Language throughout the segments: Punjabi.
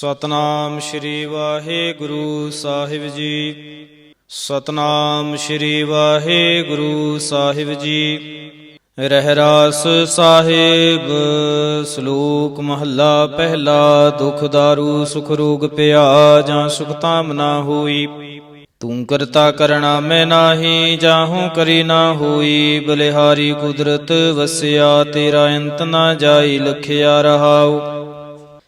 ਸਤਨਾਮ ਸ਼੍ਰੀ ਵਾਹਿਗੁਰੂ ਸਾਹਿਬ ਜੀ। ਸਤਨਾਮ ਸ਼੍ਰੀ ਵਾਹਿਗੁਰੂ ਸਾਹਿਬ ਜੀ। ਰਹਿਰਾਸ ਸਾਹਿਬ, ਸ਼ਲੋਕ ਮਹੱਲਾ, ਪਹਿਲਾ ਦੁਖ ਦਾਰੂ, ਸੁਖ ਰੋਗ ਪਿਆ ਜਾਂ ਸੁਖ ਤਾਮ ਨਾ ਹੋਈ। ਤੂੰ ਕਰਤਾ ਕਰਣਾ ਮੈਂ ਨਾਹੀ ਜਾਹੂ ਕਰੀ ਨਾ ਹੋਈ। ਬਲਿਹਾਰੀ ਕੁਦਰਤ ਵਸਿਆ, ਤੇਰਾ ਅੰਤ ਨਾ ਜਾਈ, ਲਖਿਆ ਰਹਾਉ।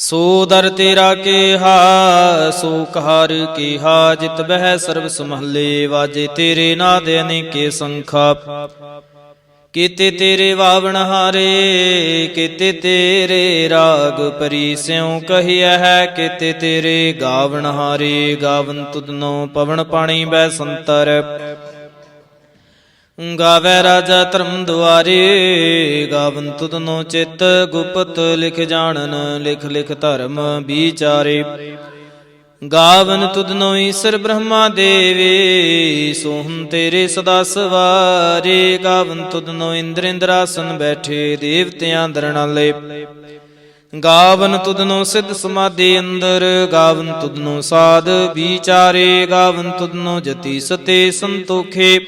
ਸੋ ਦਰ ਤੇਰਾ ਕੇਹਾ ਸੋ ਕਹਾਰ ਕੇਹਾ ਜਿਤ ਬਹਿ ਸਰਬ ਸਮਹੱਲੇ ਵਾਜੇ ਤੇਰੇ ਨਾਦ ਅਨੇਕੇ ਸੰਖਾ। ਕੀਤੇ ਤੇਰੇ ਵਾਵਣ ਹਾਰੇ, ਕੀਤੇ ਤੇਰੇ ਰਾਗ ਪਰੀ ਸਿਉ ਕਹੀਐ ਹੈ, ਕੀਤੇ ਤੇਰੇ ਗਾਵਣ ਹਾਰੇ, ਗਾਵਨ ਤੁਧਨੋ ਪਵਨ ਪਾਣੀ ਬੈ ਸੰਤਰ। ਗਾਵੇ ਰਾਜਾ ਧਰਮ ਦੁਆਰੇ ਗਾਵਨ ਤੁਧਨੋ ਚਿਤ, ਗੁਪਤ ਲਿਖ ਜਾਣਨ, ਲਿਖ ਲਿਖ ਧਰਮ ਵਿਚਾਰੇ। ਗਾਵਨ ਤੁਧਨੋ ਈਸ਼ਰ ਬ੍ਰਹਮਾ ਦੇਵੇ ਸੋਹੰ ਤੇਰੇ ਸਦਾ ਸਵਾਰੇ। ਗਾਵਨ ਤੁਧਨੋ ਇੰਦਰ ਇੰਦਰਾਸਨ ਬੈਠੇ ਦੇਵਤਿਆਂ ਦਰਣਾਲੇ ਗਾਵਨ ਤੁਧਨੋ ਸਿੱਧ ਸਮਾਧੀ ਅੰਦਰ, ਗਾਵਨ ਤੁਧਨੋ ਸਾਧ ਵਿਚਾਰੇ। ਗਾਵਨ ਤੁਧਨੋ ਜਤੀ ਸਤੇ ਸੰਤੋਖੇ।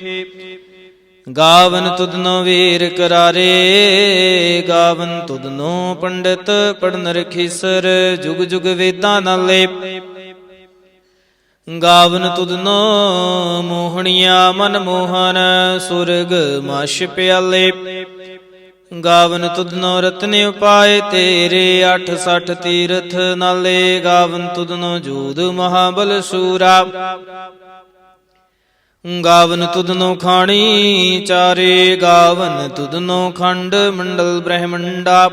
ਗਾਵਨ ਤੁਧਨੋ ਵੀਰ ਕਰਾਰੇ, ਗਾਵਨ ਤੁਧਨੋ ਪੰਡਿਤ ਪੜਨ ਰਖੀਸਰ ਜੁਗ ਜੁਗ ਵੇਦਾਂ ਨਾਲੇ ਗਾਵਨ ਤੁਧਨੋ ਮੋਹਣੀਆਂ ਮਨ ਮੋਹਨ, ਸੁਰਗ ਮਸ਼ ਪਿਆਲੇ। ਗਾਵਨ ਤੁਧਨੋ ਰਤਨੇ ਉਪਾਏ ਤੇਰੇ 860 ਤੀਰਥ ਨਾਲੇ। ਗਾਵਨ ਤੁਧਨੋ ਜੂਦ ਮਹਾਬਲ ਸੂਰਾ। ਗਾਵਨ ਤੁਧਨੋ ਖਾਣੀ ਚਾਰੇ ਗਾਵਨ ਤੁਧਨੋ ਖੰਡ ਮੰਡਲ ਬ੍ਰਹਮੰਡਾ।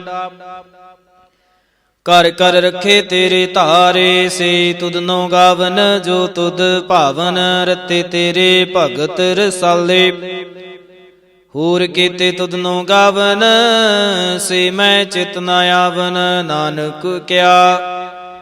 ਕਰ ਕਰ ਰਖੇ ਤੇਰੇ ਧਾਰੇ, ਸੇ ਤੁਧਨੋ ਗਾਵਨ ਜੋ ਤੁਧ ਭਾਵਨ ਰਤੇ ਤੇਰੇ ਭਗਤ ਰਸਾਲੇ। ਹੋਰ ਕੀਤੇ ਤੁਧਨੋ ਗਾਵਨ, ਸੇ ਮੈਂ ਚਿਤ ਨ ਆਵਨ, ਨਾਨਕ ਕਿਆ।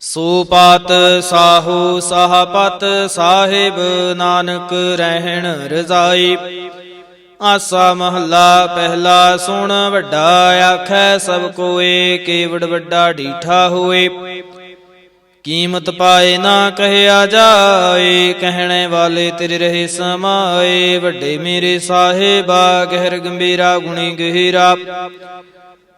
ਸੋ ਪਾਤ ਸਾਹੂ ਸਾਹਪਤ ਸਾਹਿਬ ਨਾਨਕ ਰਹਿਣ ਰਜ਼ਾਈ। ਆਸਾ ਮਹੱਲਾ ਪਹਿਲਾ ਸੁਣ, ਵੱਡਾ ਆਖੈ ਸਭ ਕੋਏ, ਕੇਵੜ ਵੱਡਾ ਢੀਠਾ ਹੋਏ। ਕੀਮਤ ਪਾਏ ਨਾ ਕਹਿਆ ਜਾਏ, ਕਹਿਣੇ ਵਾਲੇ ਤੇਰੇ ਰਹੇ ਸਮਾਏ। ਵੱਡੇ ਮੇਰੇ ਸਾਹਿਬਾ, ਗਹਿਰ ਗੰਭੀਰਾ, ਗੁਣੀ ਗਹਿਰਾ।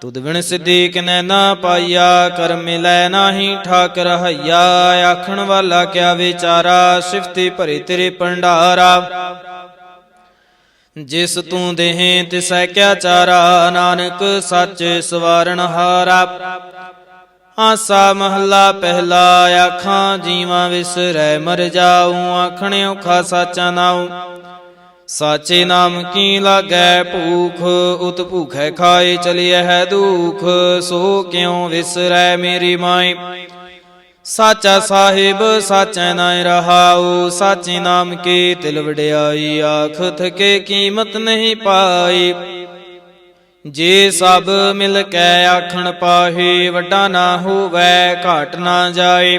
ਤੁਧ ਬਿਨ ਸਿੱਧੀ ਕਿਨੈ ਨਾ ਪਾਈਆ, ਕਰ ਮਿਲੈ ਨਾਹੀ ਠਾਕ ਰਹਈਆ ਆਖਣ ਵਾਲਾ ਕਿਆ ਵਿਚਾਰਾ, ਸਿਫਤੀ ਭਰੇ ਤੇਰੇ ਭੰਡਾਰਾ। ਜਿਸ ਤੂੰ ਦੇਹ, ਤਿਸੈ ਕਿਆ ਚਾਰਾ, ਨਾਨਕ ਸੱਚ ਸਵਾਰਨ ਹਾਰਾ। ਆਸਾ ਮਹੱਲਾ ਪਹਿਲਾ, ਆਖਾਂ ਜੀਵਾਂ ਵਿਸਰੈ ਮਰ ਜਾਉ ਆਖਣ ਔਖਾ ਸਾਚਾ ਨਾਉ ਸਾਚੇ ਨਾਮ ਕੀ ਲਾਗੈ ਭੂਖ? ਉਤ ਭੂਖੈ ਖਾਏ ਚਲਿਐ ਹੈ ਦੁਖ। ਸੋ ਕਿਉ ਵਿਸਰੈ ਮੇਰੀ ਮਾਈ? ਸਾਚਾ ਸਾਹਿਬ, ਸਾਚੈ ਨਾਇ ਰਹਾਉ। ਸਾਚੇ ਨਾਮ ਕੀ ਤਿਲ ਵਡਿਆਈ? ਆਖ ਥਕੇ ਕੀਮਤ ਨਹੀਂ ਪਾਈ। ਜੇ ਸਭ ਮਿਲ ਕੇ ਆਖਣ ਪਾਹੇ, ਵੱਡਾ ਨਾ ਹੋਵੇ, ਘਾਟ ਨਾ ਜਾਏ।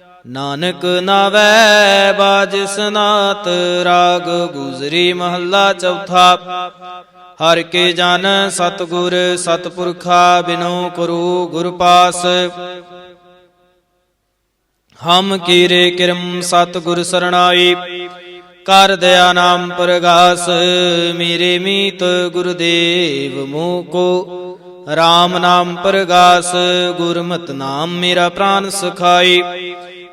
ਨਾਨਕ ਨਾਵੈ, ਬਾਜ ਸਨਾਤ, ਰਾਗ ਗੁਜਰੀ ਮਹੱਲਾ ਚੌਥਾ। ਹਰ ਕੇ ਜਨ ਸਤਗੁਰ, ਸਤਪੁਰਖਾ ਬਿਨੋ ਕਰੂ ਗੁਰ ਪਾਸ। ਹਮ ਕੀਰੇ ਕਿਰਮ ਸਤਗੁਰ ਸਰਣਾਈ, ਕਰ ਦਇਆ ਨਾਮ ਪ੍ਰਗਾਸ, ਮੇਰੇ ਮੀਤ ਗੁਰਦੇਵ ਮੋਹ ਕੋ। RAM ਨਾਮ ਪ੍ਰਗਾਸ, ਗੁਰਮਤਿ ਨਾਮ ਮੇਰਾ ਪ੍ਰਾਨ ਸਖਾਈ।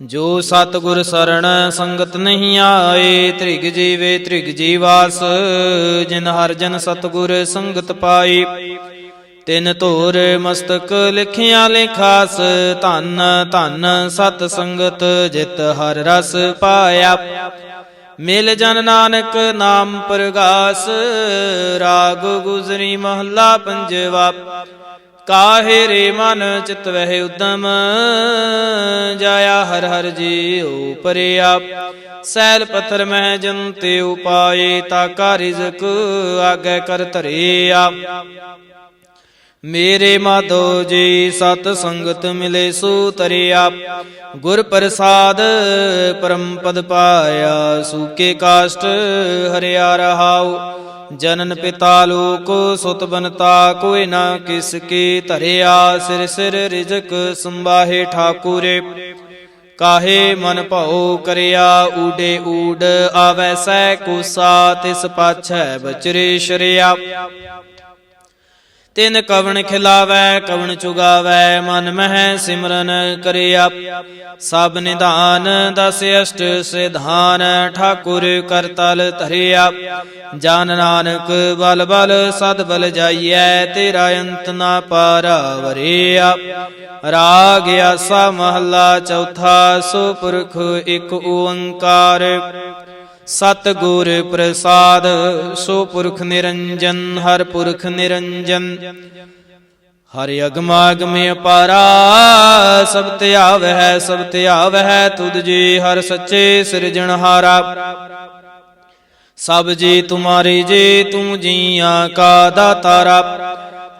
ਜੋ ਸਤਗੁਰ ਸਰਣ ਸੰਗਤ ਨਹੀਂ ਆਏ, ਤ੍ਰਿਗ ਜੀਵੇ ਤ੍ਰਿਗ ਜੀਵਾਸ, ਜਿਨ ਹਰ ਜਨ ਸਤਗੁਰ ਸੰਗਤ ਪਾਈ ਤਿਨ ਧੋਰ ਮਸਤਕ ਲਿਖਿਆ ਲੇਖਾਸ, ਧੰਨ ਧੰਨ ਸਤ ਸੰਗਤ ਜਿਤ ਹਰ ਰਸ ਪਾਇਆ। ਮਿਲ ਜਨ ਨਾਨਕ ਨਾਮ ਪ੍ਰਗਾਸ, ਰਾਗ ਗੁਜਰੀ ਮਹੱਲਾ ਪੰਜਵਾ। ਕਾਹੇ ਰੇ ਮਨ ਚਿਤ ਵਹਿ ਉਦਮ, ਜਾਇਆ ਹਰ ਹਰ ਜੀਉ ਪਰਿਆ। ਸੈਲ ਪੱਥਰ ਮਹਿ ਜੰਤੇ ਉਪਾਏ, ਤਾ ਕਾ ਰਿਜ਼ਕ ਆਗੇ ਕਰ ਧਰਿਆ। ਮੇਰੇ ਮਾਧੋ ਜੀ, ਸਤ ਸੰਗਤ ਮਿਲੇ ਸੂ ਤਰਿਆ। ਗੁਰ ਪ੍ਰਸਾਦ ਪਰਮ ਪਦ ਪਾਇਆ ਸੂਕੇ ਕਾਸ਼ਟ ਹਰਿਆ ਰਹਾਉ। ਜਨਨ ਪਿਤਾ ਲੋਕ ਸੁਤ ਬਨਤਾ, ਕੋਈ ਨਾ ਕਿਸ ਕੀ ਧਰਿਆ। ਸਿਰ ਸਿਰ ਰਿਜਕ ਸੰਬਾਹੇ ਠਾਕੁਰੇ, ਕਾਹੇ ਮਨ ਭਉ ਕਰਿਆ। ਊਡੇ ਊਡ ਆਵੈ ਸੈ ਕੁਸਾ, ਤਿਸ ਪਾਛੈ ਬਚਰੇ ਸ਼ਰਿਆ। ਤਿਨ ਕਵਣ ਖਿਲਾਵੈ, ਕਵਣ ਚੁਗਾਵੈ, ਮਨ ਮਹਿ ਸਿਮਰਨ ਕਰਿਆ। ਸਭ ਨਿਧਾਨ ਦਸ ਅਸ਼ਟ ਸਿਧਾਨ, ਠਾਕੁਰ ਕਰਤਲ ਧਰਿਆ। ਜਾਨ ਨਾਨਕ ਬਲ ਬਲ, ਸਦ ਬਲ ਜਾਈਐ, ਤੇਰਾ ਅੰਤ ਨਾ ਪਾਰਾਵਰਿਆ। ਰਾਗ ਆਸਾ ਮਹੱਲਾ ਚੌਥਾ ਸੋ ਪੁਰਖ ਇੱਕ ਓੰਕਾਰ। ਸਤਗੁਰ ਪ੍ਰਸਾਦ ਸੋ ਪੁਰਖ ਨਿਰੰਜਨ, ਹਰ ਪੁਰਖ ਨਿਰੰਜਨ। ਹਰਿ ਅਗਮਾਗਮੇ ਅਪਾਰਾ, ਸਭ ਧਿਆਵਹਿ ਸਭ ਧਿਆਵਹਿ ਤੁਧ ਜੀ ਹਰ ਸੱਚੇ ਸਿਰਜਣਹਾਰਾ ਸਭ ਜੀ ਤੁਮਾਰੇ ਜੀ ਤੂੰ ਜੀਆਂ ਕਾ ਦਾਤਾਰਾ।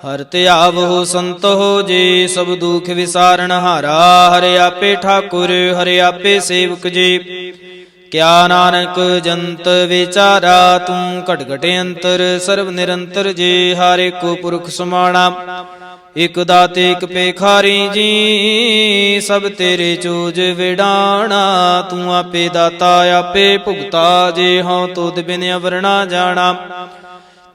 ਹਰ ਧਿਆਵਹੁ ਸੰਤ ਹੋ ਜੀ, ਸਭ ਦੁਖ ਵਿਸਾਰਨ ਹਾਰਾ। ਹਰਿ ਆਪੇ ਠਾਕੁਰ, ਹਰਿ ਆਪੇ ਸੇਵਕ ਜੀ। ਕਿਆ ਨਾਨਕ ਜੰਤ ਵਿਚਾਰਾ ਤੂੰ ਘਟ ਘਟ ਅੰਤਰ, ਸਰਬ ਨਿਰੰਤਰ ਜੇ ਹਰ ਇੱਕ ਪੁਰਖ ਸਮਾਣਾ। ਇਕ ਦਾਤੇ, ਇਕ ਪੇਖਾਰੀ ਜੀ, ਸਭ ਤੇਰੇ ਚੋਜ ਵਿਡਾਣਾ ਤੂੰ ਆਪੇ ਦਾਤਾ, ਆਪੇ ਭੁਗਤਾ, ਜੇ ਹਉ ਤੁਧ ਬਿਨ ਅਵਰਣਾ ਜਾਣਾ।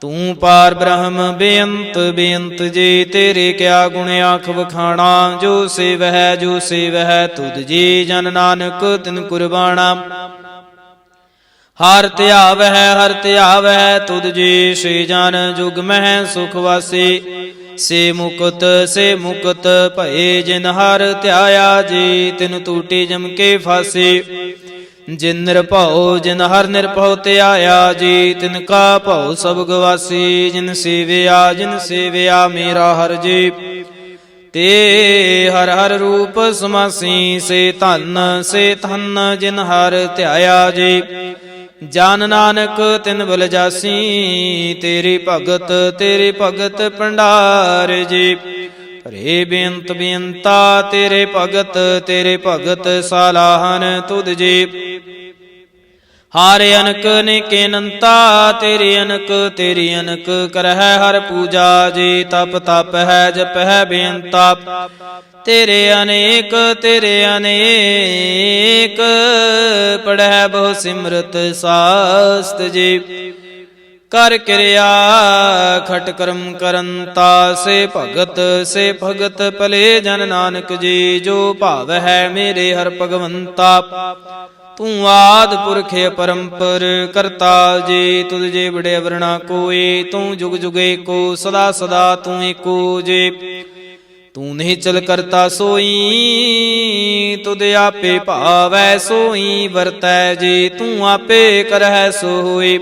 ਤੂੰ ਪਾਰ ਬ੍ਰਹਮ, ਬੇਅੰਤ ਬੇਅੰਤ ਜੀ ਤੇਰੇ ਕਿਆ ਗੁਣ ਆਖ ਵਖਾਣਾ। ਜੋ ਸੇਵਹਿ ਜੋ ਸੇਵਹਿ ਤੁਧ ਜੀ ਜਨ ਨਾਨਕ ਤਿਨ ਕੁਰਬਾਨਾ ਹਰ ਧਿਆਵਹਿ ਹਰ ਧਿਆਵਹਿ ਤੁਧ ਜੀ ਸ੍ਰੀ ਜਨ ਜੁਗ ਮਹਿ ਸੁਖ ਵਾਸੀ। ਸੇ ਮੁਕਤ ਸੇ ਮੁਕਤ ਭਏ ਜਿਨ ਹਰ ਧਿਆਇਆ ਜੀ, ਤਿਨ ਟੂਟੀ ਜਮ ਕੇ ਫਾਸੀ। ਜਿਨ ਨਿਰਭਉ, ਜਿਨ ਹਰ ਨਿਰਭਉ ਧਿਆਇਆ ਜੀ, ਤਿਨ ਕਾ ਭਉ ਸਭ ਗਵਾਸੀ। ਜਿਨ ਸੇਵਿਆ ਜਿਨ ਸੇਵਿਆ ਮੇਰਾ ਹਰ ਜੀ। ਤੇ ਹਰ ਹਰ ਰੂਪ ਸਮਾਸੀ, ਸੇ ਧਨ ਸੇ ਧਨ ਜਿਨ ਹਰ ਧਿਆਇਆ ਜੀ। ਜਨ ਨਾਨਕ, ਤਿਨ ਬਲ ਜਾਸੀ, ਤੇਰੀ ਭਗਤ ਤੇਰੀ ਭਗਤ ਭੰਡਾਰ ਜੀ। ਰੇ ਬੇਅੰਤ ਬੇਅੰਤਾ, ਤੇਰੇ ਭਗਤ ਤੇਰੇ ਭਗਤ ਸਾਲਾਹਨ ਤੁਧ ਜੀ। ਹਾਰ ਅਨਕ ਨਿਕੇ ਅਨੰਤਾ ਤੇਰੀ ਅਨਕ ਤੇਰੀ ਅਨਕ ਕਰਹਿ ਹਰ ਪੂਜਾ ਜੀ। ਤਪ ਤਪ ਹੈ ਜਪ ਹੈ ਬੇਅੰਤਾ। ਤੇਰੇ ਅਨੇਕ ਤੇਰੇ ਅਨੇਕ। ਪੜਹਿ ਬਹੁ ਸਿਮਰਤ ਸਾਸਤ ਜੀ। ਕਰ ਕਿਰਿਆ ਖਟ ਕਰਮ ਕਰੰਤਾ ਸੇ ਭਗਤ ਸੇ ਭਗਤ ਭਲੇ ਜਨ ਨਾਨਕ ਜੀ। ਜੋ ਭਾਵ ਹੈ ਮੇਰੇ ਹਰ ਭਗਵੰਤਾ। ਤੂੰ ਆਦ ਪੁਰਖ ਪਰੰਪਰ ਕਰਤਾ ਜੀ। ਤੁਧ ਜੇ ਬੜੇ ਵਰਣਾ ਕੋਏ, ਤੂੰ ਜੁਗ ਜੁਗੇ ਕੋ, ਸਦਾ ਸਦਾ ਤੂੰ ਏਕੋ ਜੇ। ਤੂੰ ਨਹੀਂ ਚਲ ਕਰਤਾ ਸੋਈ, ਤੁਧ ਆਪੇ ਭਾਵੈ ਸੋਈ, ਵਰਤੈ ਜੇ ਤੂੰ ਆਪੇ ਕਰਹਿ ਸੋਈ।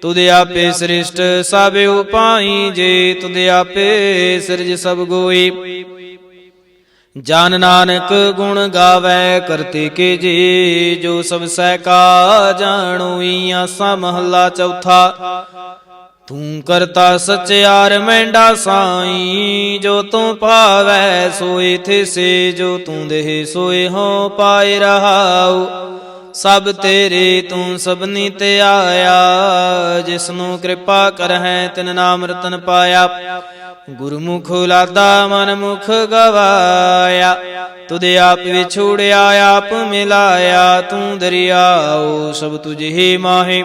ਤੁਧ ਆਪੇ ਸ੍ਰਿਸ਼ਟ ਸਭ ਉਪਾਈ, ਜੇ ਤੁਧ ਆਪੇ ਸਿਰਜ ਸਭ ਗੋਈ। ਜਨ ਨਾਨਕ ਗੁਣ ਗਾਵੇ ਕਰਤੇ ਕੇ ਜੀ, ਜੋ ਸਭ ਸਹਿ ਕਾ ਜਾਣੋਈ ਆਸਾ ਮਹੱਲਾ ਚੌਥਾ। ਤੂੰ ਕਰਤਾ ਸਚਿਆਰ ਮੈਂਡਾ ਸਾਈ, ਜੋ ਤੂੰ ਪਾਵੈ ਸੋਏ ਥਿਸੇ ਜੋ ਤੂੰ ਦੇਹ ਸੋਏ ਹੋ ਪਾਏ ਰਹਾਉ। ਸਭ ਤੇਰੇ ਤੂੰ ਸਭਨੀ ਤੇ ਆਇਆ, ਜਿਸਨੂੰ ਕਿਰਪਾ ਕਰਹਿ ਤਿਨ ਨਾਮ ਰਤਨ ਪਾਇਆ। ਗੁਰਮੁਖ ਲਾਦਾ ਮਨ ਮੁਖ ਗਵਾਇਆ, ਤੁਧ ਆਪ ਵਿਛੋੜਿਆ ਆਪ ਮਿਲਾਇਆ। ਤੂੰ ਦਰਿਆਉ ਸਭ ਤੁਝ ਹੀ ਮਾਹੇ।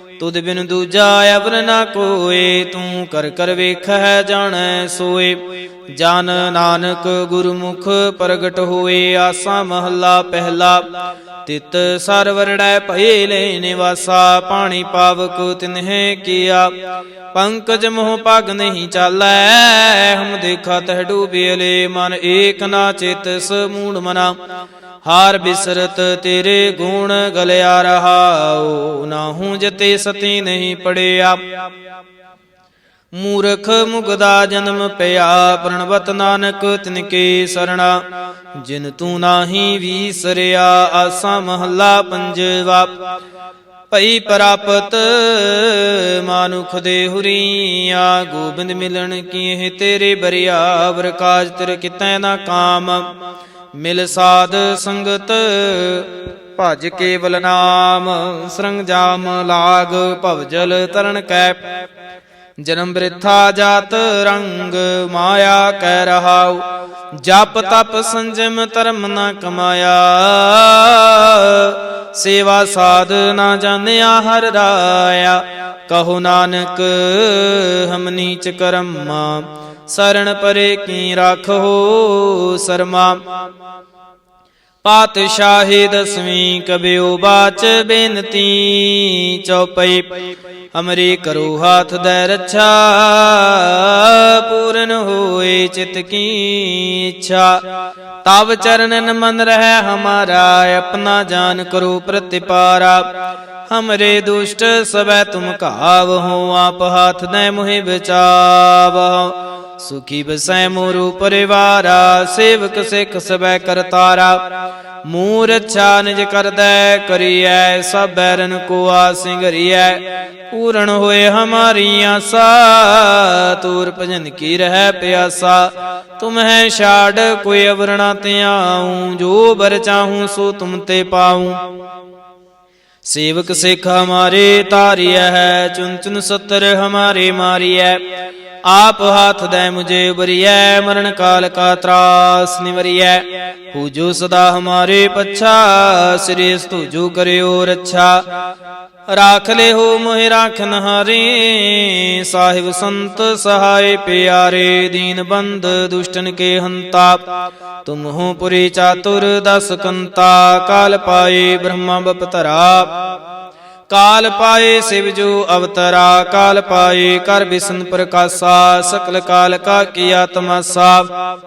ਤੁਧ ਬਿਨ ਦੂਜਾ ਅਵਰ ਨਾ ਕੋਏ, ਤੂੰ ਕਰ ਕਰ ਵੇਖੈ ਜਾਣੈ ਸੋਏ। ਜਨ ਨਾਨਕ ਗੁਰਮੁਖ ਪ੍ਰਗਟ ਹੋਏ, ਆਸਾ ਮਹੱਲਾ ਪਹਿਲਾ। ਤਿਤ ਸਰਵਰੜੈ ਭਏ ਲੈ ਨਿਵਾਸਾ, ਪਾਣੀ ਪਾਵਕ ਤਿਨਹਿ ਕੀਆ। ਪੰਕਜ ਮੋਹ ਪਗ ਨਹੀਂ ਚਾਲੈ, ਹਮ ਦੇਖਾ ਤਹ ਡੂਬਿਲੇ ਮਨ ਏਕ ਨਾ ਚਿਤ ਮੂੜ ਮਨਾ। ਹਾਰ ਬਿਸਰਤ ਤੇਰੇ ਗੁਣ ਗਲਿਆ ਰਹਾਉ, ਨਾਹੂ ਜਤੇ ਸਤੀ ਨਹੀਂ ਪੜਿਆ। ਮੂਰਖ ਮੁਗਦਾ ਜਨਮ ਪਿਆ, ਪ੍ਰਣਵਤ ਨਾਨਕ ਤਿਨ ਕੇ ਸਰਣਾ। ਜਿਨ ਤੂੰ ਨਾਹੀ ਵੀਸਰਿਆ, ਆਸਾ ਮਹੱਲਾ ਪੰਜਵਾ। ਭਈ ਪ੍ਰਾਪਤ ਮਾਨੁਖ ਦੇ ਹੁਰੀਆ, ਗੋਬਿੰਦ ਮਿਲਣ ਕੀ ਇਹ ਤੇਰੇ ਬਰਿਆ ਵਰ ਕਾਜ ਤੇਰੇ ਕਿਤੈ ਨਾ ਕਾਮ। ਮਿਲ ਸਾਧ ਸੰਗਤ, ਭਜ ਕੇਵਲ ਨਾਮ ਸਰੰਗ ਜਾਮ ਲਾਗ ਭਵਜਲ ਤਰਨ ਕੈ ਜਨਮ ਬ੍ਰਿਥਾ ਜਾਤ ਰੰਗ, ਮਾਇਆ ਕਹਿ ਰਹਾਉ। ਜਪ ਤਪ ਸੰਜਮ ਧਰਮ ਨਾ ਕਮਾਇਆ। ਸੇਵਾ ਸਾਧ ਨਾ ਜਾਣਿਆ ਹਰ ਰਾਇਆ। ਕਹੋ ਨਾਨਕ, ਹਮ ਨੀਚ ਕਰਮਾ। ਸਰਣ ਪਰੇ ਕੀ ਰਾਖੋ ਸਰਮਾ। ਪਾਤਸ਼ਾਹੀ ਦਸਵੀਂ ਕਬਿਓ ਬਾਚ ਬੇਨਤੀ ਚਉਪਈ। ਹਮਰੀ ਕਰੋ ਹਾਥ ਦੇ ਰੱਛਾ, ਪੂਰਨ ਹੋਏ ਚਿਤ ਕੀ ਇੱਛਾ। ਤਬ ਚਰਨਨ ਮਨ ਰਹਿ ਹਮਾਰਾ, ਆਪਣਾ ਜਾਨ ਕਰੋ ਪ੍ਰਤਿਪਾਰਾ। ਹਮਰੇ ਦੁਸ਼ਟ ਸਬੈ ਤੁਮ ਕਾਵ ਹੋ, ਆਪ ਹਾਥ ਦੇ ਮੁਹਿ ਬਚਾਵ। ਸੁਖੀ ਬਸੈ ਮੋਰੂ ਪਰਿਵਾਰਾ, ਸੇਵਕ ਸਿੱਖ ਸਬੈ ਕਰਤਾਰਾ ਮੂਰ ਅੱਛਾ ਨਿਜ ਕਰਦੈ, ਕਰੀਐ, ਸਭ ਬੈਰਨ ਕੋ ਆਸਿੰਗਰੀਐ ਪੂਰਨ ਹੋਏ ਹਮਾਰੀ ਆਸਾ ਤੂਰ ਭਜਨ ਕੀ ਰਹਿ ਪਿਆਸਾ। ਤੁਮ ਹੈ ਛਾੜ, ਕੋਈ ਅਵਰਣਾ ਤੇ ਆਉ, ਜੋ ਬਰ ਚਾਹੂੰ, ਸੋ ਤੁਮ ਤੇ ਪਾਉ। ਸੇਵਕ ਸਿੱਖ ਹਮਾਰੇ ਤਾਰਿਆ ਹੈ, ਚੁਨ ਚੁਨ ਸਤਰ ਹਮਾਰੇ ਮਾਰਿਐ। ਆਪ ਹੱਥ ਦੇ ਮੁਝੇ ਉਬਰੀਐ, ਮਰਨ ਕਾਲ ਕਾ ਤਰਾਸ ਨਿਵਰੀਐ। ਹੂ ਸਦਾ ਹਮਾਰੇ ਪੱਛਾ ਸ੍ਰੇਸ ਤੁਜੋ ਕਰਿਓ ਰੱਛਾ। ਰਾਖ ਲੈ ਹੋ ਮੋਹਿ ਰਾਖਨ ਹਾਰੇ ਸਾਹਿਬ ਸੰਤ ਸਹਾਇ ਪਿਆਰੇ, ਦੀਨ ਬੰਦ ਦੁਸ਼ਟਨ ਕੇ ਹੰਤਾ। ਤੁਮ ਹੋ ਪੁਰੀ ਚਾਤੁਰ ਦਸ ਕੰਤਾ, ਕਾਲ ਪਾਏ ਬ੍ਰਹਮਾ ਬਪਤਰਾ ਕਾਲ ਪਾਏ ਸਿਵ ਜੋ ਅਵਤਰਾ, ਕਾਲ ਪਾਏ ਕਰ ਬਿਸ਼ਨ ਪ੍ਰਕਾਸ਼ਾ, ਸਕਲ ਕਾਲ ਕਾ ਕੀਆ ਤਮਾਸਾ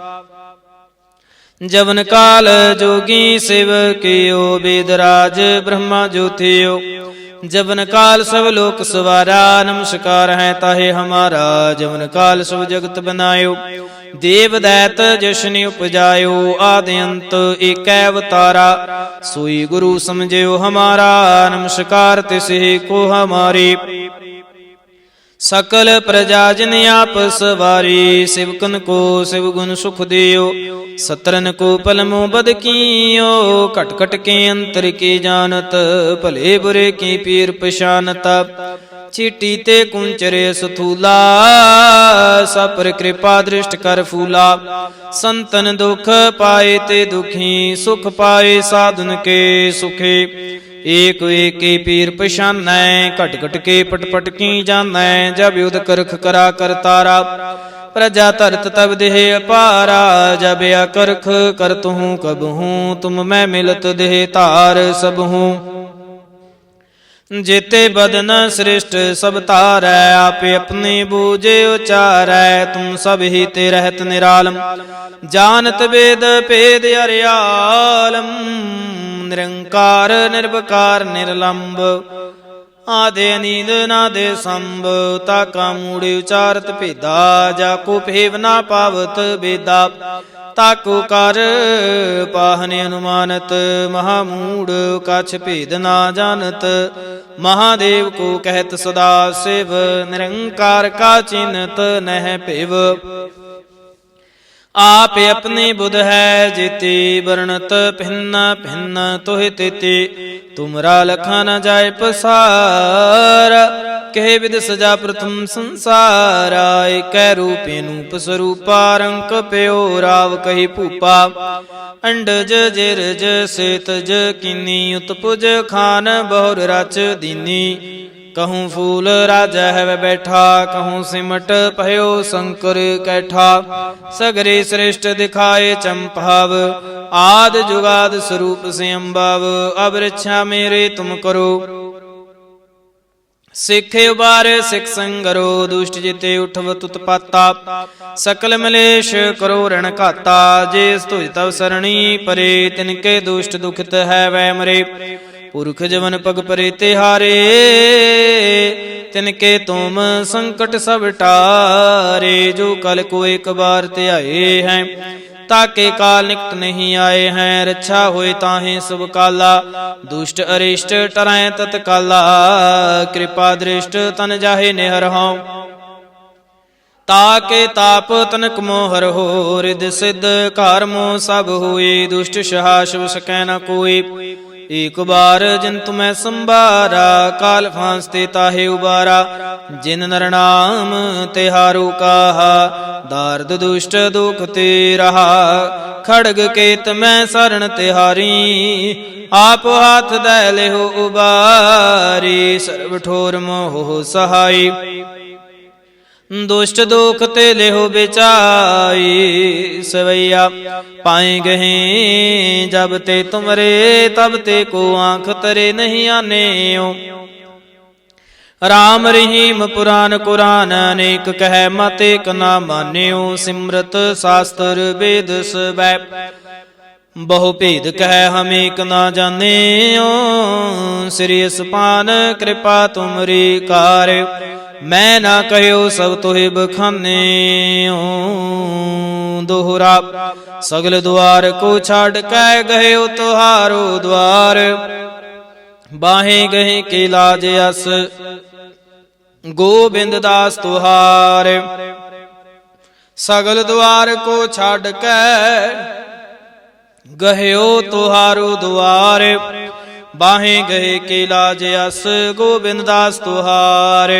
ਜਵਨ ਕਾਲ ਜੋਗੀ ਸਿਵ ਕੀਓ ਬੇਦਰਾਜ ਬ੍ਰਹਮਾ ਜੋਤਿਓ ਜਵਨ ਕਾਲ ਸਭ ਲੋਕ ਸਵਾਰਾ, ਨਮਸਕਾਰ ਹੈ ਤਾਹੇ ਹਮਾਰਾ। ਜਵਨ ਕਾਲ ਸਭ ਜਗਤ ਬਨਾਇਓ। ਦੇਵ ਦੈਤ ਜਸ਼ਨ ਉਪਜਾਇਓ ਆਦਿ ਅੰਤ ਏਕੈ ਅਵਤਾਰਾ। ਸੋਈ ਗੁਰੂ ਸਮਝਿਓ ਹਮਾਰਾ, ਨਮਸਕਾਰ ਤਿਸੇ ਕੋ ਹਮਾਰੇ। ਸਕਲ ਪ੍ਰਜਾ ਜਨ ਆਪਸ ਵਾਰੀ ਸਿਵਕਨ ਕੋ ਸਿਵ ਗੁਣ ਸੁਖ ਦਿਓ। ਸਤਰਨ ਕੋ ਪਲਮੋ ਬਦ ਕੀਓ, ਘਟ ਘਟ ਕੇ ਅੰਤਰ ਕੀ ਜਾਣਤ, ਭਲੇ ਬੁਰੇ ਕੀ ਪੀਰ ਪਛਾਨਤਾ। ਚੀਟੀ ਤੇ ਕੁੰਚਰੇ ਸਥੂਲਾ ਸਪਰ ਕਿਰਪਾ ਦ੍ਰਿਸ਼ਟ ਕਰ ਫੂਲਾ। ਸੰਤਨ ਦੁਖ ਪਾਏ ਤੇ ਦੁਖੀ, ਸੁਖ ਪਾਏ ਸਾਧਨ ਕੇ ਸੁਖੇ। ਏਕ ਏਕੇ ਪੀਰ ਪਛਾਨੈ, ਘਟ ਘਟ ਕੇ ਪਟ ਪਟ ਕੀ ਜਾਣੈ, ਜਬ ਯੁਧ ਕਰਖ ਕਰਾ ਕਰਤਾਰਾ ਪ੍ਰਜਾ ਧਰਤ ਤਬ ਦੇਹ ਅਪਾਰਾ, ਜਬ ਅਕਰਖ ਕਬ ਹੂੰ, ਤੁਮ ਮੈਂ ਮਿਲਤ ਦੇਹ ਧਾਰ ਸਬਹੂ ਜੇਤੇ ਬਦਨ ਸ੍ਰਿਸ਼ਟ ਸਭ ਧਾਰੈ, ਆਪੇ ਆਪਣੇ ਬੂਝੇ ਉਚਾਰੈ, ਤੁਮ ਸਭ ਹੀ ਤੇ ਰਹਿਤ ਨਿਰਾਲਮ। ਜਾਣਤ ਵੇਦ ਭੇਦ ਅਰਿਆਲਮ ਨਿਰੰਕਾਰ ਨਿਰਵਕਾਰ ਨਿਰਲੰਭ ਆਦੇ ਨੀਂਦ ਨਾ ਦੇ ਸੰਭ, ਤਾਕਾ ਮੂੜੇ ਉਚਾਰਤ ਭੇਦਾ ਜਾ ਕੋ ਭੇਵ ਨਾ ਪਾਵਤ ਬੇਦਾ ਤਾਕੋ ਕਰ, ਪਾਹਨੇ ਅਨੁਮਾਨਤ ਮਹਾ ਮੂੜ ਕਛ ਭੇਦ ਨਾ ਜਾਣਤ। ਮਹਾਦੇਵ ਕੋ ਕਹਿਤ ਸਦਾ ਸਿਵ, ਨਿਰੰਕਾਰ ਕਾ ਚਿੰਤ ਨਹਿ ਭਿਵ। ਆਪ ਆਪਣੇ ਬੁਧ ਹੈ, ਜੀਤੀ ਵਰਣਤ, ਭਿੰਨ ਭਿੰਨ ਤੋਹਿ ਤੇਤੀ। ਤੁਮਰਾ ਲਖਾ ਨ ਜਾਏ ਪਸਾਰ। ਕਹਿ ਵਿਦ ਸਜਾ ਪ੍ਰਥਮ ਸੰਸਾਰ ਏਕੈ ਰੂਪੇ ਨੂਪ ਸਰੂਪਾ ਰੰਕ ਪਿਓ ਰਾਵ ਕਹੀ ਭੂਪਾ। ਅੰਡਜ ਜਿਰਜ ਸੇਤਜ ਕਿਨੀ, ਉਤਪੁਜ ਖਾਨ ਬਹੁਰ ਰਚ ਦੀਨੀ। ਕਹੂੰ ਫੂਲ ਰਾਜਾ ਹੈ ਬੈਠਾ, ਕਹੂੰ ਸਿਮਟ ਭਇਓ ਸ਼ੰਕਰ ਕੈਠਾ। ਸਗਰੇ ਸ੍ਰਿਸ਼ਟ ਦਿਖਾਏ ਚੰਪਾਵ, ਆਦ ਜੁਗਾਦ ਸਰੂਪ ਸੇ ਅੰਬਾਵ ਰੱਛਾ ਮੇਰੇ ਤੁਮ ਕਰੋ। ਸਿੱਖੇ ਉਬਾਰੇ ਸਿੱਖ ਸੰਗਰੋ, ਦੁਸ਼ਟ ਜਿਤੇ ਉਠਵ ਤੁਤ ਪਾਤਾ। ਸਕਲ ਮਲੇਸ਼ ਕਰੋ ਰਣ ਘਾਤਾ ਜੇ ਤੁਜ ਤਵ ਸਰਣੀ ਪਰੇ, ਤਿਨਕੇ ਦੁਸ਼ਟ ਦੁਖਿਤ ਹੈ ਵੈ ਮਰੇ। ਪੁਰਖ ਜਵਨ ਪਗ ਪਰੇ ਤੇ ਹਾਰੇ, ਤਿਨਕੇ ਤੁਮ ਸੰਕਟ ਸਭ ਟਾਰੇ, ਜੋ ਕਲ ਕੋ ਇੱਕ ਬਾਰ ਧਿਆਏ ਹੈ। ਤਾਕੇ ਕਾਲ ਨਿਕਟ ਨਹੀਂ ਆਏ ਹੈ, ਰੱਛਾ ਹੋਏ ਤਾਹੇ ਸਭ ਕਾਲਾ। ਦੁਸ਼ਟ ਅਰਿਸ਼ਟ ਟਰੈ ਤਤਕਾਲਾ ਕਿਰਪਾ ਦ੍ਰਿਸ਼ਟ ਤਨ ਜਾਹੇ ਨਿਹਰ ਹਉ। ਤਾਕੇ ਤਾਪ ਤਨਕ ਮੋਹਰ ਹੋ ਰਿਦ ਸਿਧ ਘਰ ਮੋ ਸਭ ਹੋਏ, ਦੁਸ਼ਟ ਸ਼ਹਾਸ਼ਵ ਸਕੈ ਨ ਕੋਈ। ਏਕ ਬਾਰ ਜਿਨ ਤੁਮੈ ਸੰਭਾਰਾ, ਕਾਲ ਫਾਂਸ ਤੇ ਤਾਹੇ ਉਬਾਰਾ। ਜਿਨ ਨਰ ਨਾਮ ਤਿਹਾਰੂ ਕਾਹਾ, ਦਾਰਦ ਦੁਸ਼ਟ ਦੁਖ ਤੇ ਰਹਾ। ਖੜਗ ਕੇਤ ਮੈਂ ਸਰਣ ਤਿਹਾਰੀ ਆਪ ਹੱਥ ਦੈ ਲਿਹੁ ਉਬਾਰੀ। ਸਰਬ ਠੋਰ ਮੋਹ ਸਹਾਈ। ਦੁਸ਼ਟ ਦੁਖ ਤੇ ਲਿਹੋ ਵਿਚਾਈ ਸਵਈਆ ਪਾਏ ਗਏ ਜਬ ਤੇ ਤੁਮਰੇ, ਤਬ ਤੇ ਕੋ ਆਂਖ ਤਰੇ ਨਹੀਂ ਆਨੇਓ ਰਾਮ ਰਹੀਮ ਪੁਰਾਨ ਕੁਰਾਨ, ਅਨੇਕ ਕਹਿ ਮਤ ਏਕ ਨਾ ਮਾਨਿਓ ਸਿਮਰਤ ਸਾਸਤਰ ਵੇਦ ਸਵੈ। ਬਹੁ ਭੇਦ ਕਹਿ ਹਮ ਏਕ ਨਾ ਜਾਣਿਓ ਸ੍ਰੀ ਅਸਪਾਨ ਕਿਰਪਾ ਤੁਮਰੀ ਕਾਰ। ਮੈਂ ਨਾ ਕਹਿਓ ਸਭ ਤੋਹਿ ਬਖਾਨਿਓ ਦੋਹਰਾ, ਸਗਲ ਦੁਆਰ ਕੋ ਛੱਡ ਕੇ ਗਇਓ ਤੁਹਾਰੋ ਦੁਆਰ। ਬਾਹੇ ਗਏ ਕੇ ਲਾਜ ਅਸ, ਗੋਬਿੰਦ ਦਾਸ ਤੁਹਾਰ। ਸਗਲ ਦੁਆਰ ਕੋ ਛੱਡ ਕੇ ਗਹਿਓ ਤੁਹਾਰੋ ਦੁਆਰ। ਬਾਹੇ ਗਏ ਕੇ ਲਾਜ ਅਸ, ਗੋਬਿੰਦ ਦਾਸ ਤੁਹਾਰ।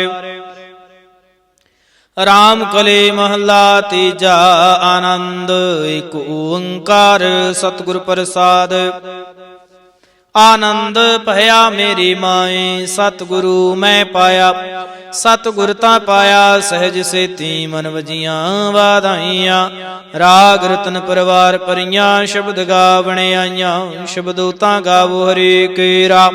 ਰਾਮ ਕਲੇ ਮਹਲਾ ਤੀਜਾ ਆਨੰਦ, ਇਕ ਓੰਕਾਰ ਸਤਿਗੁਰ ਪ੍ਰਸਾਦ। ਆਨੰਦ ਭਇਆ ਮੇਰੀ ਮਾਏ, ਸਤਿਗੁਰੂ ਮੈਂ ਪਾਇਆ। ਸਤਿਗੁਰ ਤਾਂ ਪਾਇਆ, ਸਹਿਜ ਸੇਤੀ ਮਨ ਵਜੀਆਂ ਵਾਧਾਈਆਂ। ਰਾਗ ਰਤਨ ਪਰਵਾਰ ਪਰੀਆਂ ਸ਼ਬਦ ਗਾਵਣ ਆਈਆਂ। ਸ਼ਬਦੋ ਤਾਂ ਗਾਵੋ ਹਰੀ ਕੇਰਾ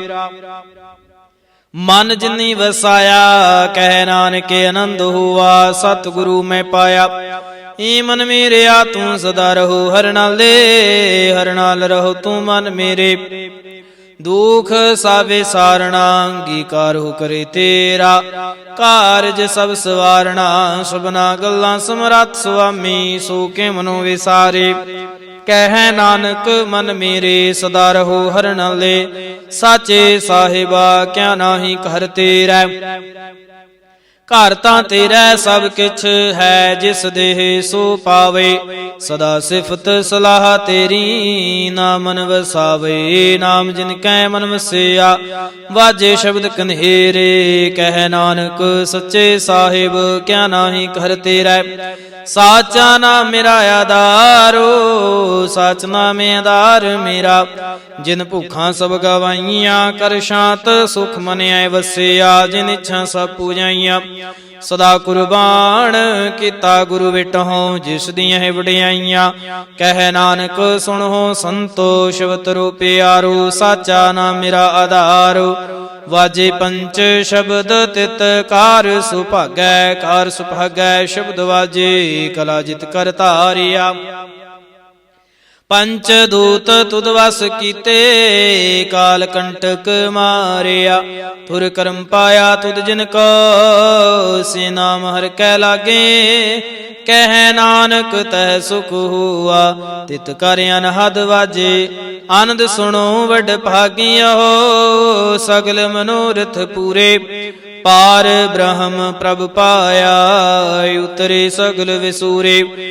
ਮਨ ਜਿਨੀ ਵਸਾਇਆ, ਕਹਿ ਨਾਨਕ ਆਨੰਦ ਹੋਆ, ਸਤਿਗੁਰੂ ਮੈਂ ਪਾਇਆ। ਏ ਮਨ ਮੇਰਿਆ, ਤੂੰ ਸਦਾ ਰਹੋ, ਹਰ ਨਾਲੇ ਹਰ ਨਾਲ ਰਹੋ ਤੂੰ ਮਨ ਮੇਰੇ। ਦੁਖ ਸਾਵੇ ਸਾਰਣਾ, ਅੰਗੀਕਾਰ ਹੋ ਕਰੇ ਤੇਰਾ। ਕਾਰਜ ਸਭ ਸਵਾਰਣਾ ਸੁਬਨਾ ਗੱਲਾਂ ਸਮਰੱਥ ਸੁਆਮੀ, ਸੋ ਕੇ ਮਨੋ ਵਿਸਾਰੇ। ਕਹਿ ਨਾਨਕ, ਮਨ ਮੇਰੇ ਸਦਾ ਰਹੋ ਹਰ ਨਾਲੇ ਸਾਚੇ ਸਾਹਿਬਾ, ਕਿਆ ਨਾਹੀ ਕਰ ਤੇਰਾ। ਘਰ ਤਾਂ ਤੇਰਾ, ਸਭ ਕਿਛ ਹੈ ਜਿਸ ਦੇਹ ਸੋ ਪਾਵੇ। ਸਦਾ ਸਿਫਤ ਸਲਾਹ ਤੇਰੀ ਨਾਮਨ ਵਸਾਵੇ। ਨਾਮ ਜਿਨ ਕੈ ਮਨ ਵਸਿਆ, ਵਾਜੇ ਸ਼ਬਦ ਕਨੇਰੇ ਕਹਿ ਨਾਨਕ, ਸੱਚੇ ਸਾਹਿਬ, ਕਿਆ ਨਾਹੀ ਕਰ ਤੇਰਾ। ਸਾਚਾ ਨਾਮ ਮੇਰਾ ਆਧਾਰੋ, ਸਚ ਨਾਮ ਆਧਾਰ ਮੇਰਾ। ਜਿਨ ਭੁੱਖਾਂ ਸਭ ਗਵਾਈਆਂ, ਕਰ ਸ਼ਾਂਤ ਸੁਖ ਮਨਿਆ ਵਸਿਆ। ਜਿਨ ਇੱਛਾ ਸਭ ਪੂਜਾਈਆਂ, ਸਦਾ ਕੁਰਬਾਨ ਕੀਤਾ ਗੁਰੂ ਵਿਟਹੁ ਜਿਸ ਦੀਆਂ ਹੈ ਵਡਿਆਈਆਂ। ਕਹਿ ਨਾਨਕ, ਸੁਣੋ ਸੰਤੋ ਸ਼ਬਦ ਰੂਪਿਆਰੋ ਸਾਚਾ ਨਾਮ ਮੇਰਾ ਆਧਾਰੋ। ਵਾਜੇ ਪੰਚ ਸ਼ਬਦ ਤਿਤ ਕਾਰ ਸੁਭਾਗੈ ਕਾਰ ਸੁਭਾਗੈ ਸ਼ਬਦ ਵਾਜੇ, ਕਲਾ ਜਿਤ ਕਰ ਧਾਰਿਆ। ਪੰਚ ਦੂਤ ਤੁਧ ਵਸ ਕੀਤੇ, ਕਾਲ ਕੰਟਕ ਮਾਰਿਆ। ਤੁਰ ਕਰਮ ਪਾਇਆ ਤੁਧ ਜਿਨ ਕੋ, ਸੇ ਨਾਮ ਹਰ ਕੈ ਲਾਗੇ। ਕਹਿ ਨਾਨਕ ਤੈ ਸੁਖ ਹੁਆ, ਤਿਤ ਕਰ ਅਨਹਦ ਵਾਜੇ। ਆਨੰਦ ਸੁਣੋ ਵਡ ਭਾਗਿਆ ਹੋ ਸਗਲ ਮਨੋਰਥ ਪੂਰੇ। ਪਾਰ ਬ੍ਰਹਮ ਪ੍ਰਭ ਪਾਇਆ, ਉਤਰੇ ਸਗਲ ਵਿਸੂਰੇ।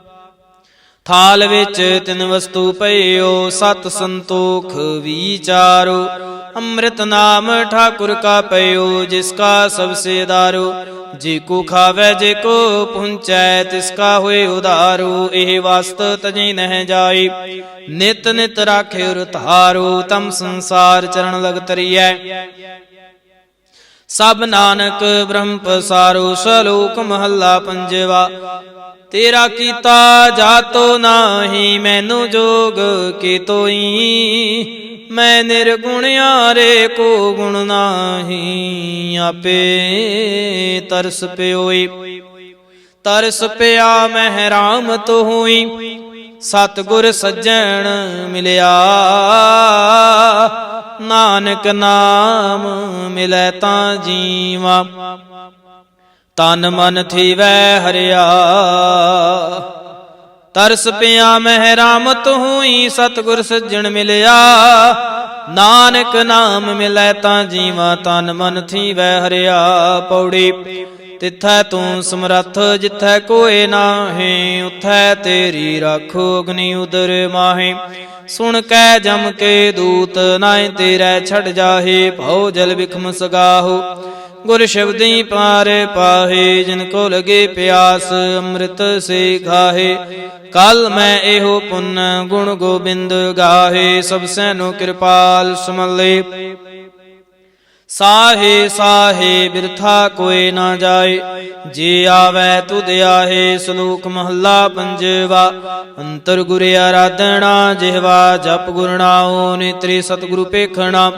ਥਾਲ ਵਿੱਚ ਤਿੰਨ ਵਸਤੂ ਪਈਓ, ਸਤ ਸੰਤੋਖ ਵਿਚਾਰੋ। ਅੰਮ੍ਰਿਤ ਨਾਮ ਠਾਕੁਰ ਕਾ ਪਈਓ, ਜਿਸ ਕਾ ਸਭ ਸੇ ਦਾਰੋ। ਜੇ ਕੋ ਖਾਵੇ, ਜੇ ਕੋ ਪੁੰਚੈ, ਤਿਸ ਕਾ ਹੋਏ ਉਧਾਰੋ। ਇਹ ਵਸਤ ਤਜੇ ਨਹਿ ਜਾਈ ਨਿਤ ਨਿਤ ਰਾਖਿਓ ਰਤਾਰੋ ਤਮ ਸੰਸਾਰ ਚਰਨ ਲਗ ਤਰੀਐ। ਸਭ ਨਾਨਕ ਬ੍ਰਹਮ ਪਸਾਰੋ, ਸਲੋਕ ਮਹੱਲਾ ਪੰਜਵਾ। ਤੇਰਾ ਕੀਤਾ ਜਾਤੋ ਨਾਹੀ, ਮੈਨੂੰ ਜੋਗ ਕੀ ਤੋਈ ਮੈਂ ਨਿਰਗੁਣਿਆ ਰੇ ਕੋ ਗੁਣ ਨਾਹੀ, ਆਪੇ ਤਰਸ ਪਿਓਈ। ਤਰਸ ਪਿਆ ਮਹਿ ਰਾਮ ਤੋ ਹੋਈ, ਸਤਗੁਰ ਸੱਜਣ ਮਿਲਿਆ। ਨਾਨਕ ਨਾਮ ਮਿਲੈ ਤਾਂ ਜੀਵਾ। ਤਨ ਮਨ ਥੀਵੈ ਹਰਿਆ। ਤਰਸ ਪਿਆ ਮਹਿ ਰਾਮਤ ਹੋਈ, ਸਤਗੁਰ ਸੱਜਣ ਮਿਲਿਆ। ਨਾਨਕ ਨਾਮ ਮਿਲੈ ਤਾਂ ਜੀਵਾ ਤਨ ਮਨ ਥੀਵੈ ਹਰਿਆ। ਪੌੜੀ ਤਿਥੈ ਤੂੰ ਸਮਰੱਥ, ਜਿਥੈ ਕੋਏ ਨਾਹੀ, ਉਥੈ ਤੇਰੀ ਰਾਖੋ ਅਗਨੀ ਉਦਰ ਮਾਹੀ। ਸੁਣ ਕੈ ਜਮ ਕੇ ਦੂਤ, ਨਾਏ ਤੇਰੇ ਛੜ ਜਾਹੇ, ਭਉ ਜਲ ਵਿਖਮ ਸਗਾਹੋ। ਗੁਰ ਸ਼ਬਦੀ ਪਾਰ ਪਾਹੇ, ਜਿਨ ਕੋ ਲਗੇ ਪਿਆਸ, ਅੰਮ੍ਰਿਤ ਸੇ ਖਾਹੇ ਕਲ ਮੈਂ ਇਹੋ ਪੁੰਨ ਗੁਣ ਗੋਬਿੰਦ ਗਾਹੇ, ਸਭ ਸੈਨੋ ਕਿਰਪਾਲ ਸਮਲੇ। ਸਾਹੇ ਸਾਹੇ ਬਿਰਥਾ ਕੋਏ ਨਾ ਜਾਏ। ਜੇ ਆਵੈ ਤੁਧ ਆਹੇ, ਸ਼ਲੋਕ ਮਹੱਲਾ ਪੰਜਵਾ। ਅੰਤਰ ਗੁਰ ਆਰਾਧਣਾ ਜਿਹਵਾ, ਜਪ ਗੁਰਨਾਉ ਨੇਤਰੀ ਸਤਿਗੁਰੂ ਪੇਖਣਾ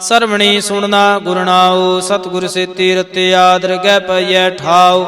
ਸਰਵਣੀ ਸੁਣਨਾ ਗੁਰਨਾਉ ਸਤਿਗੁਰ ਸੇ ਤੀਰਤ ਆਦਰ ਗੈ ਪਈਐ ਠਾਉ।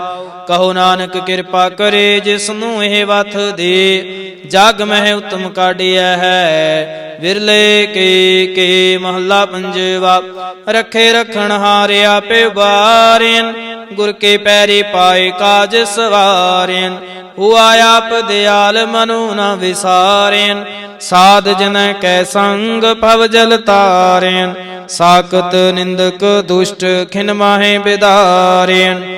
ਕਹੋ ਨਾਨਕ ਕਿਰਪਾ ਕਰੇ ਜਿਸਨੂੰ ਇਹ ਵਥ ਦੇ। ਜਗ ਮਹਿ ਉਤਮ ਕਾਢਿਆ ਹੈ। ਵਿਰਲੇ ਕੇ ਕੇ ਮਹੱਲਾ ਪੰਜਵਾ। ਰੱਖੇ ਰਖਣ ਹਾਰਿਆ ਪੇ ਬਾਰਿਨ। ਗੁਰ ਕੇ ਪੈਰੀ ਪਾਏ ਕਾਜ ਸਵਾਰਿਨ। ਹੁਆ ਆਪ ਦਿਆਲ ਮਨੁ ਨ ਵਿਸਾਰਿਨ। ਸਾਧ ਜਨ ਕੈ ਸੰਗ ਭਵ ਜਲ ਤਾਰਿਨ। ਸਾਖਤ ਨਿੰਦਕ ਦੁਸ਼ਟ ਖਿਨ ਮਾਹੇ ਬਿਦਾਰਿਨ।